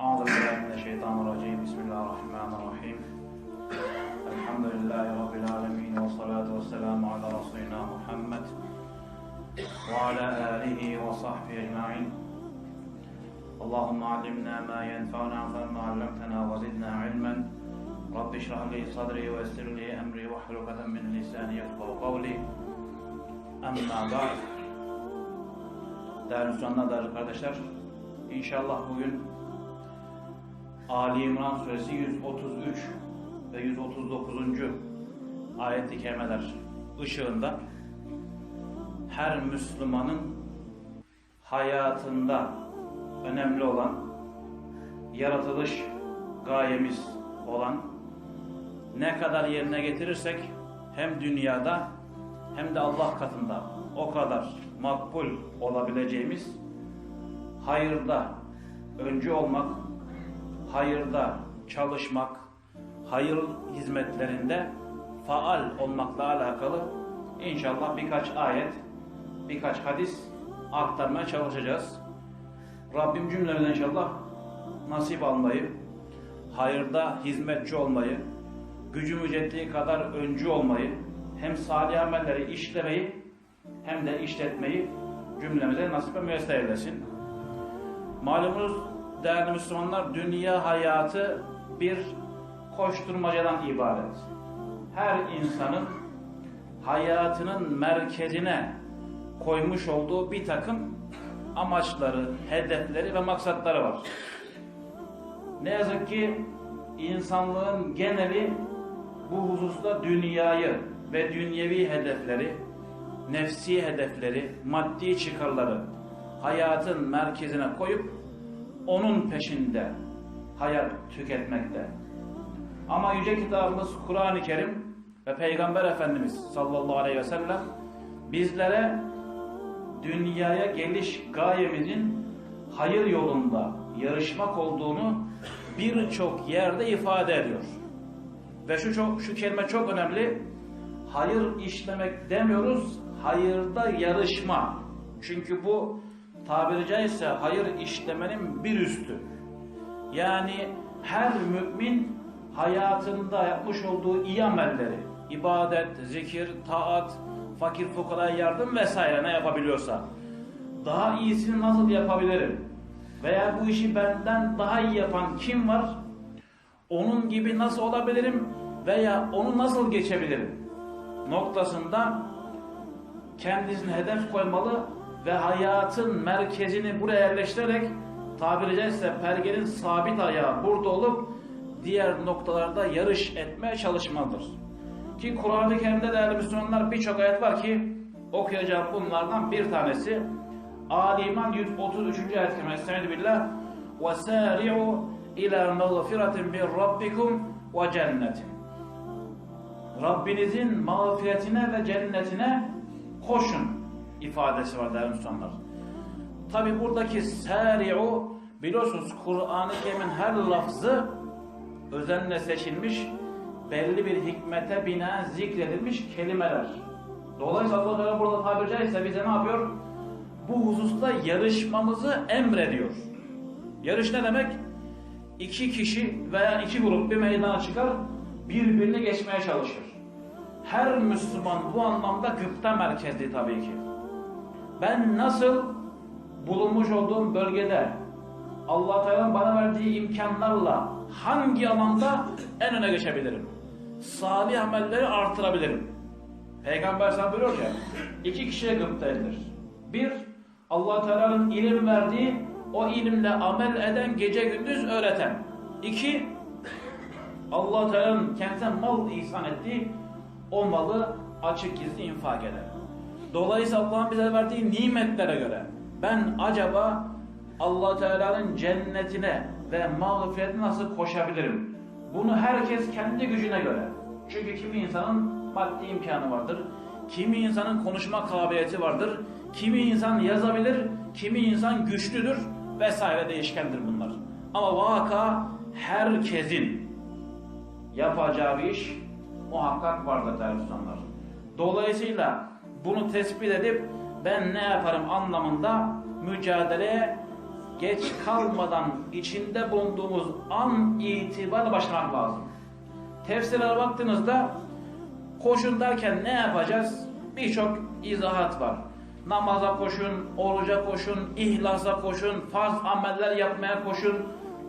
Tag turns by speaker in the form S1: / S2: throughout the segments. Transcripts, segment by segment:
S1: أعوذ بالله من الشيطان الرجيم. بسم الله الرحمن الرحيم. الحمد لله رب العالمين والصلاة والسلام على رسولنا محمد وعلى آله وصحبه أجمعين. اللهم علمنا ما ينفعنا فما علمتنا وزدنا علما. رب اشرح لي صدري ويسر لي أمري واحلل عقدة من لساني يفقهوا قولي. أما بعد. Değerli Müslümanlar, değerli kardeşler, İnşallah bugün Ali İmran suresi 133 ve 139. ayet-i kerimeler ışığında her Müslümanın hayatında önemli olan yaratılış gayemiz olan ne kadar yerine getirirsek hem dünyada hem de Allah katında o kadar makbul olabileceğimiz hayırda öncü olmak, hayırda çalışmak, hayır hizmetlerinde faal olmakla alakalı inşallah birkaç ayet, birkaç hadis aktarmaya çalışacağız. Rabbim cümlemize inşallah nasip almayı, hayırda hizmetçi olmayı, gücümüz yettiği kadar öncü olmayı, hem salih amelleri işlemeyi hem de işletmeyi cümlemize nasip ve müyesser eylesin. Malumunuz değerli Müslümanlar dünya hayatı bir koşturmacadan ibaret. Her insanın hayatının merkezine koymuş olduğu bir takım amaçları, hedefleri ve maksatları var. Ne yazık ki insanlığın geneli bu hususta dünyayı ve dünyevi hedefleri, nefsi hedefleri, maddi çıkarları hayatın merkezine koyup onun peşinde hayat tüketmekte. Ama Yüce Kitabımız Kur'an-ı Kerim ve Peygamber Efendimiz sallallahu aleyhi ve sellem bizlere dünyaya geliş gayemizin hayır yolunda yarışmak olduğunu birçok yerde ifade ediyor. Ve şu çok şu kelime çok önemli. Hayır işlemek demiyoruz, hayırda yarışma. Çünkü bu tabiri caizse hayır işlemenin bir üstü. Yani her mümin hayatında yapmış olduğu iyi amelleri, ibadet, zikir, taat, fakir fukaraya yardım vesaire ne yapabiliyorsa daha iyisini nasıl yapabilirim? Veya bu işi benden daha iyi yapan kim var? Onun gibi nasıl olabilirim? Veya onu nasıl geçebilirim? Noktasında kendisine hedef koymalı ve hayatın merkezini buraya yerleştirerek tabiri caizse pergenin sabit ayağı burada olup diğer noktalarda yarış etmeye çalışmalıdır. Ki Kur'an-ı Kerim'de değerli Müslümanlar birçok ayet var ki okuyacağım bunlardan bir tanesi Ali İmran 133. ayet kerimesi Estaizu billah وَسَارِعُوا اِلَى مَغْفِرَةٍ مِنْ رَبِّكُمْ وَجَنَّةٍ Rabbinizin mağfiretine ve cennetine koşun ifadesi var değerli Müslümanlar. Tabi buradaki sari'u biliyorsunuz Kur'an-ı Kerim'in her lafzı özenle seçilmiş, belli bir hikmete bina zikredilmiş kelimeler. Dolayısıyla Allah burada tabiri caizse bize ne yapıyor? Bu hususta yarışmamızı emrediyor. Yarış ne demek? İki kişi veya iki grup bir meydana çıkar, birbirini geçmeye çalışır. Her Müslüman bu anlamda gıpta merkezli tabii ki. Ben nasıl bulunmuş olduğum bölgede Allah Teala'nın bana verdiği imkanlarla hangi alanda en öne geçebilirim? Salih amelleri artırabilirim. Peygamber sana buyuruyor ya, iki kişiye gıpta edilir. Bir, Allah Teala'nın ilim verdiği, o ilimle amel eden, gece gündüz öğreten. İki, Allah Teala'nın kendisine mal ihsan ettiği, o malı açık gizli infak eder. Dolayısıyla Allah'ın bize verdiği nimetlere göre ben acaba Allah Teala'nın cennetine ve mağfiretine nasıl koşabilirim? Bunu herkes kendi gücüne göre. Çünkü kimi insanın maddi imkanı vardır. Kimi insanın konuşma kabiliyeti vardır. Kimi insan yazabilir, kimi insan güçlüdür vesaire değişkendir bunlar. Ama vaka herkesin yapacağı bir iş muhakkak vardır değerli. Dolayısıyla bunu tespit edip ben ne yaparım anlamında mücadeleye geç kalmadan içinde bulunduğumuz an itibariyle başlamak lazım. Tefsirlere baktığınızda koşun derken ne yapacağız? Birçok izahat var. Namaza koşun, oruca koşun, ihlasa koşun, farz ameller yapmaya koşun,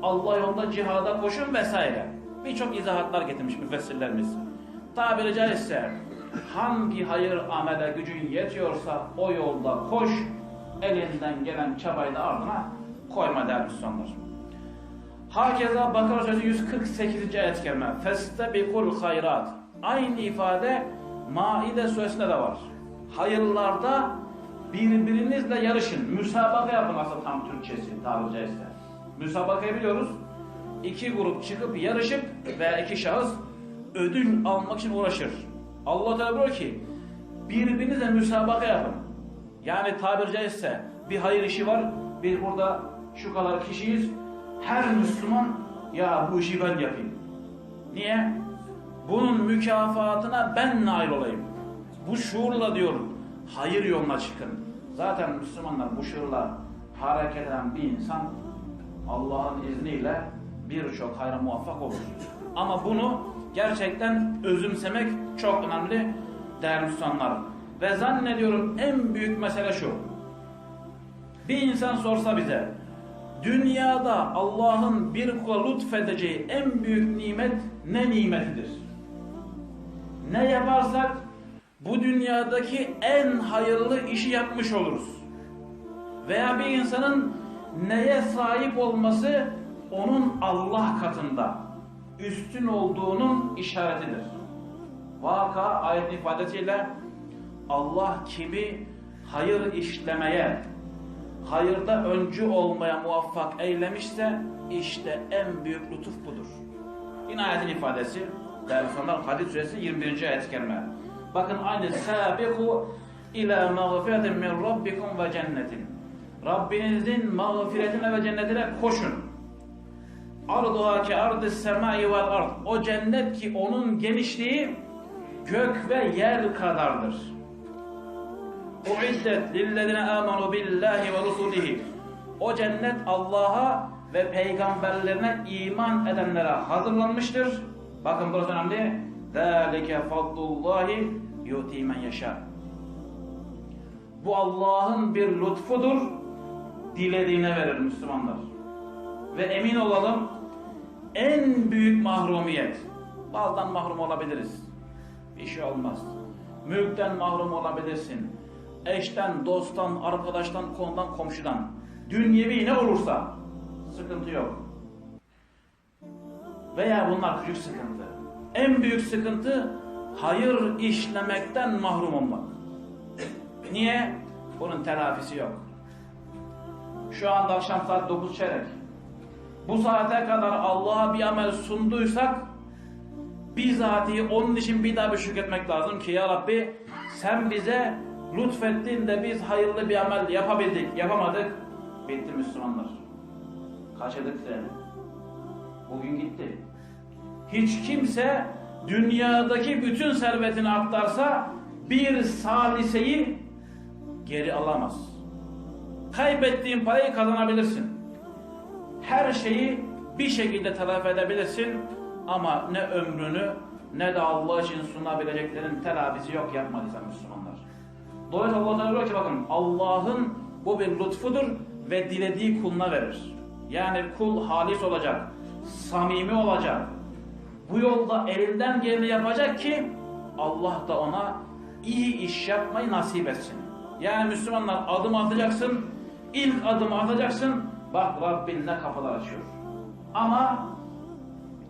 S1: Allah yolunda cihada koşun vesaire. Birçok izahatlar getirmiş müfessirlerimiz. Tabiri caizse hangi hayır amele gücün yetiyorsa o yolda koş, elinden gelen çabayı da ardına koyma der Müslümanlar. Hakeza Bakara Suresi 148. ayet kerime. Festebikul hayrat. Aynı ifade Maide suresinde de var. Hayırlarda birbirinizle yarışın. Müsabaka yapın aslında tam Türkçesi tabiri caizse. Müsabakayı biliyoruz. İki grup çıkıp yarışıp veya iki şahıs ödül almak için uğraşır. Allah Teala diyor ki birbirinizle müsabaka yapın. Yani tabiri caizse bir hayır işi var. Bir burada şu kadar kişiyiz. Her Müslüman ya bu işi ben yapayım. Niye? Bunun mükafatına ben nail olayım. Bu şuurla diyor hayır yoluna çıkın. Zaten Müslümanlar bu şuurla hareket eden bir insan Allah'ın izniyle birçok hayra muvaffak olur. Ama bunu gerçekten özümsemek çok önemli değerli Müslümanlar. Ve zannediyorum en büyük mesele şu. Bir insan sorsa bize dünyada Allah'ın bir kula lütfedeceği en büyük nimet ne nimetidir? Ne yaparsak bu dünyadaki en hayırlı işi yapmış oluruz. Veya bir insanın neye sahip olması onun Allah katında üstün olduğunun işaretidir. Vaka ayet ifadesiyle Allah kimi hayır işlemeye, hayırda öncü olmaya muvaffak eylemişse işte en büyük lütuf budur. Yine ayetin ifadesi değerli sonlar Hadid suresi 21. ayet-i kerime. Bakın aynı sabiku ila mağfiretin min rabbikum ve cennetin. Rabbinizin mağfiretine ve cennetine koşun arduha ke ardı semai vel ard. O cennet ki onun genişliği gök ve yer kadardır. O iddet lillezine amanu billahi ve rusulihi. O cennet Allah'a ve peygamberlerine iman edenlere hazırlanmıştır. Bakın burası önemli. Zalike fadlullahi yuti men yaşa. Bu Allah'ın bir lütfudur. Dilediğine verir Müslümanlar. Ve emin olalım en büyük mahrumiyet. Bazdan mahrum olabiliriz. Bir şey olmaz. Mülkten mahrum olabilirsin. Eşten, dosttan, arkadaştan, konudan, komşudan. Dünyevi ne olursa sıkıntı yok. Veya bunlar küçük sıkıntı. En büyük sıkıntı hayır işlemekten mahrum olmak. Niye? Bunun telafisi yok. Şu anda akşam saat 9 çeyrek. Bu saate kadar Allah'a bir amel sunduysak bizatihi onun için bir daha bir şükretmek lazım ki ya Rabbi sen bize lütfettin de biz hayırlı bir amel yapabildik, yapamadık. Bitti Müslümanlar. Kaçırdık seni. Bugün gitti. Hiç kimse dünyadaki bütün servetini aktarsa bir saliseyi geri alamaz. Kaybettiğin parayı kazanabilirsin. Her şeyi bir şekilde telafi edebilirsin ama ne ömrünü ne de Allah için sunabileceklerin telafisi yok yapmadıysan Müslümanlar. Dolayısıyla Allah Teala diyor ki bakın Allah'ın bu bir lütfudur ve dilediği kuluna verir. Yani kul halis olacak, samimi olacak. Bu yolda elinden geleni yapacak ki Allah da ona iyi iş yapmayı nasip etsin. Yani Müslümanlar adım atacaksın, ilk adımı atacaksın, bak Rabbin ne kapılar açıyor. Ama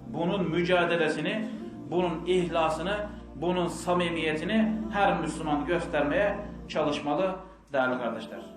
S1: bunun mücadelesini, bunun ihlasını, bunun samimiyetini her Müslüman göstermeye çalışmalı değerli kardeşler.